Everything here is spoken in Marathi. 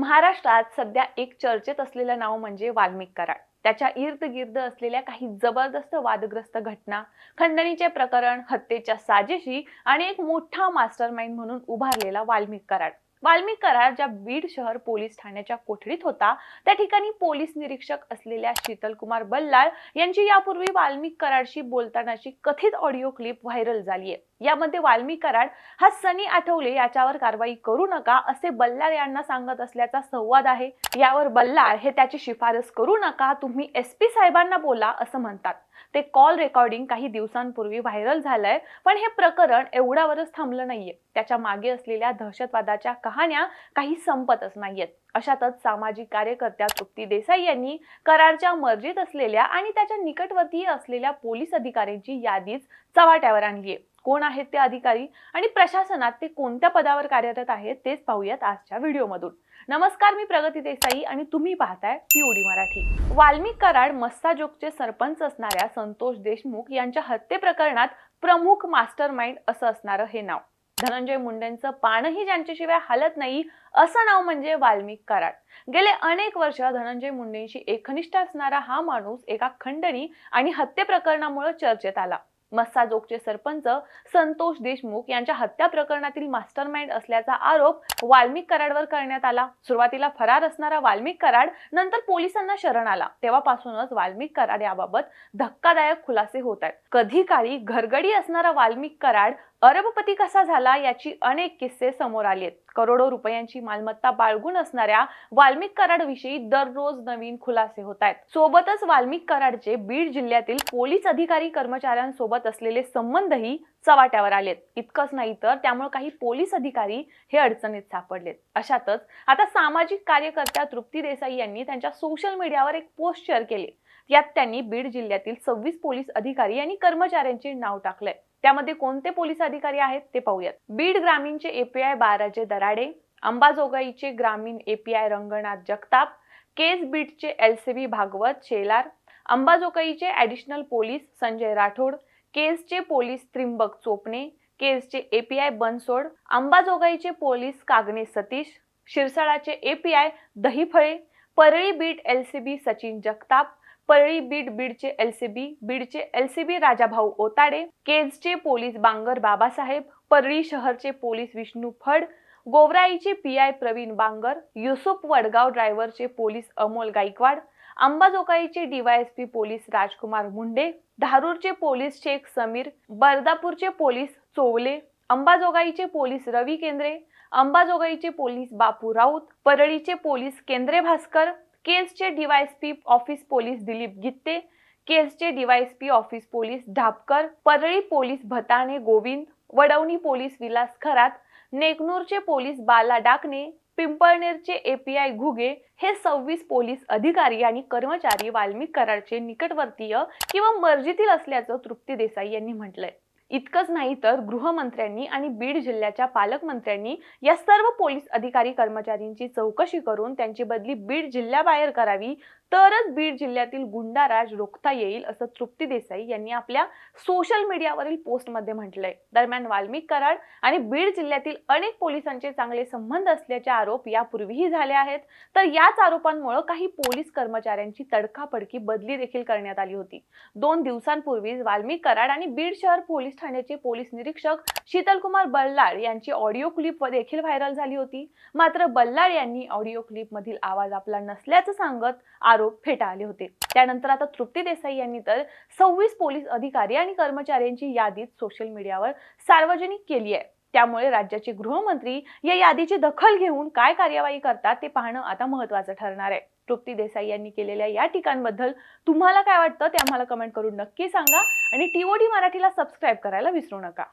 महाराष्ट्रात सध्या एक चर्चेत असलेलं नाव म्हणजे वाल्मिक कराड. त्याच्या इर्दगिर्द असलेल्या काही जबरदस्त वादग्रस्त घटना खंडणीचे प्रकरण हत्येच्या साजेशी आणि एक मोठा मास्टर माइंड म्हणून उभारलेला वाल्मिक कराड. वाल्मिक कराड ज्या बीड शहर पोलीस ठाण्याच्या कोठडीत होता त्या ठिकाणी पोलीस निरीक्षक असलेल्या शीतल कुमार बल्लाळ यांची यापूर्वी वाल्मिक कराडशी बोलतानाची कथित ऑडिओ क्लिप व्हायरल झाली आहे यामध्ये वाल्मी कराड हा सनी आठवले याच्यावर कारवाई करू नका असे बल्लाळ यांना सांगत असल्याचा संवाद आहे. यावर बल्लाळ हे त्याची शिफारस करू नका तुम्ही एस पी साहेबांना बोला असं म्हणतात. ते कॉल रेकॉर्डिंग काही दिवसांपूर्वी व्हायरल झालंय पण हे प्रकरण एवढ्यावरच थांबलं नाहीये. त्याच्यामागे असलेल्या दहशतवादाच्या कहाण्या काही संपतच नाहीयेत. अशातच सामाजिक कार्यकर्त्या तृप्ती देसाई यांनी करारच्या मर्जीत असलेल्या आणि त्याच्या निकटवर्तीय असलेल्या पोलीस अधिकाऱ्यांची यादीच चव्हाट्यावर आणली आहे कोण आहेत ते अधिकारी आणि प्रशासनात ते कोणत्या पदावर कार्यरत आहेत तेच पाहूयात आजच्या व्हिडिओमधून. नमस्कार मी प्रगती देसाई आणि तुम्ही पाहताय पीओडी मराठी. वाल्मिक कराड मस्साजोगचे सरपंच असणाऱ्या संतोष देशमुख यांच्या हत्ये प्रकरणात प्रमुख मास्टर माइंड असं असणारं हे नाव. धनंजय मुंडेंचं पानही ज्यांच्याशिवाय हालत नाही असं नाव म्हणजे वाल्मिक कराड. गेले अनेक वर्ष धनंजय मुंडेंशी एकनिष्ठ असणारा हा माणूस एका खंडणी आणि हत्ये प्रकरणामुळे चर्चेत आला. मस्साजोगचे सरपंच संतोष देशमुख यांच्या हत्या प्रकरणातील मास्टरमाइंड असल्याचा आरोप वाल्मिक कराडवर करण्यात आला. सुरुवातीला फरार असणारा वाल्मिक कराड नंतर पोलिसांना शरण आला. तेव्हापासूनच वाल्मिक कराड याबाबत धक्कादायक खुलासे होत आहेत. कधी काळी घरगडी असणारा वाल्मिक कराड अरबपती कसा झाला याची अनेक किस्से समोर आले आहेत. करोडो रुपयांची मालमत्ता बाळगून असणाऱ्या वाल्मिक कराड विषयी दररोज नवीन खुलासे होत आहेत. सोबतच वाल्मिक कराडचे बीड जिल्ह्यातील पोलीस अधिकारी कर्मचाऱ्यांसोबत असलेले संबंधही चव्हाट्यावर आलेत. इतकंच नाही तर त्यामुळे काही पोलीस अधिकारी हे अडचणीत सापडलेत. अशातच आता सामाजिक कार्यकर्त्या तृप्ती देसाई यांनी त्यांच्या सोशल मीडियावर एक पोस्ट शेअर केली. यात त्यांनी बीड जिल्ह्यातील सव्वीस पोलीस अधिकारी आणि कर्मचाऱ्यांचे नाव टाकलंय. त्यामध्ये कोणते पोलीस अधिकारी आहेत ते पाहूयात. बीड ग्रामीणचे एपीआय बाराजे दराडे अंबाजोगाईचे ग्रामीण एपीआय रंगनाथ जगताप केस बीडचे एलसीबी भागवत शेलार अंबाजोगाईचे ऍडिशनल पोलीस संजय राठोड केसचे पोलीस त्रिंबक चोपणे केसचे एपीआय बनसोड अंबाजोगाईचे police Kagne Satish शिरसाळाचे API Dahiphale Parli beat LCB Sachin Jagtap Parli Beed बीडचे एलसीबी बीडचे एलसीबी राजाभाऊ ओताडे केजचे पोलीस बांगर बाबासाहेब परळी शहरचे पोलीस विष्णू फड गोवराईचे पी आय प्रवीण बांगर युसुफ वडगाव ड्रायव्हरचे पोलीस अमोल गायकवाड अंबाजोगाईचे डीवायएसपी पोलीस राजकुमार मुंडे धारूरचे पोलीस शेख समीर बर्दापूरचे पोलीस चोवले अंबाजोगाईचे पोलीस रवी केंद्रे अंबाजोगाईचे पोलीस बापू राऊत परळीचे police Kendre Bhaskar केसचे DYSP office police Dilip Gitte केसचे DYSP office police Dhapkar Parli police Bhatane Govind Wadwani police Vilas Kharat नेकनूरचे police Bala Dakne पिंपळनेरचे एपीआय घुगे हे सव्वीस पोलीस अधिकारी आणि कर्मचारी वाल्मिक कराडचे निकटवर्तीय किंवा मर्जीतील असल्याचं तृप्ती देसाई यांनी म्हटलंय. इतकंच नाही तर गृहमंत्र्यांनी आणि बीड जिल्ह्याच्या पालकमंत्र्यांनी या सर्व पोलीस अधिकारी कर्मचाऱ्यांची चौकशी करून त्यांची बदली बीड जिल्ह्याबाहेर करावी तरच बीड जिल्ह्यातील गुंडाराज रोखता येईल असं तृप्ती देसाई यांनी आपल्या सोशल मीडियावरील पोस्टमध्ये म्हटलंय. दरम्यान वाल्मिक कराड आणि बीड जिल्ह्यातील अनेक पोलिसांचे चांगले संबंध असल्याचे आरोप यापूर्वीही झाले आहेत. तर याच आरोपांमुळे काही पोलीस कर्मचाऱ्यांची तडकाफडकी बदली देखील करण्यात आली होती. दोन दिवसांपूर्वीच वाल्मिक कराड आणि बीड शहर पोलीस ठाण्याचे पोलीस निरीक्षक शीतलकुमार बल्लाळ यांची ऑडिओ क्लिप देखील व्हायरल झाली होती. मात्र बल्लाळ यांनी ऑडिओ क्लिपमधील आवाज आपला नसल्याचं सांगत आरोप फेटाळले होते. त्यानंतर आता तृप्ती देसाई यांनी तर सव्वीस पोलीस अधिकारी आणि कर्मचाऱ्यांची यादीत सोशल मीडियावर सार्वजनिक केली आहे. त्यामुळे राज्याचे गृहमंत्री या यादीची दखल घेऊन काय कार्यवाही करतात ते पाहणं आता महत्वाचं ठरणार आहे. तृप्ती देसाई यांनी केलेल्या या ठिकाणबद्दल तुम्हाला काय वाटतं ते आम्हाला कमेंट करून नक्की सांगा आणि टीओडी मराठीला सबस्क्राईब करायला विसरू नका.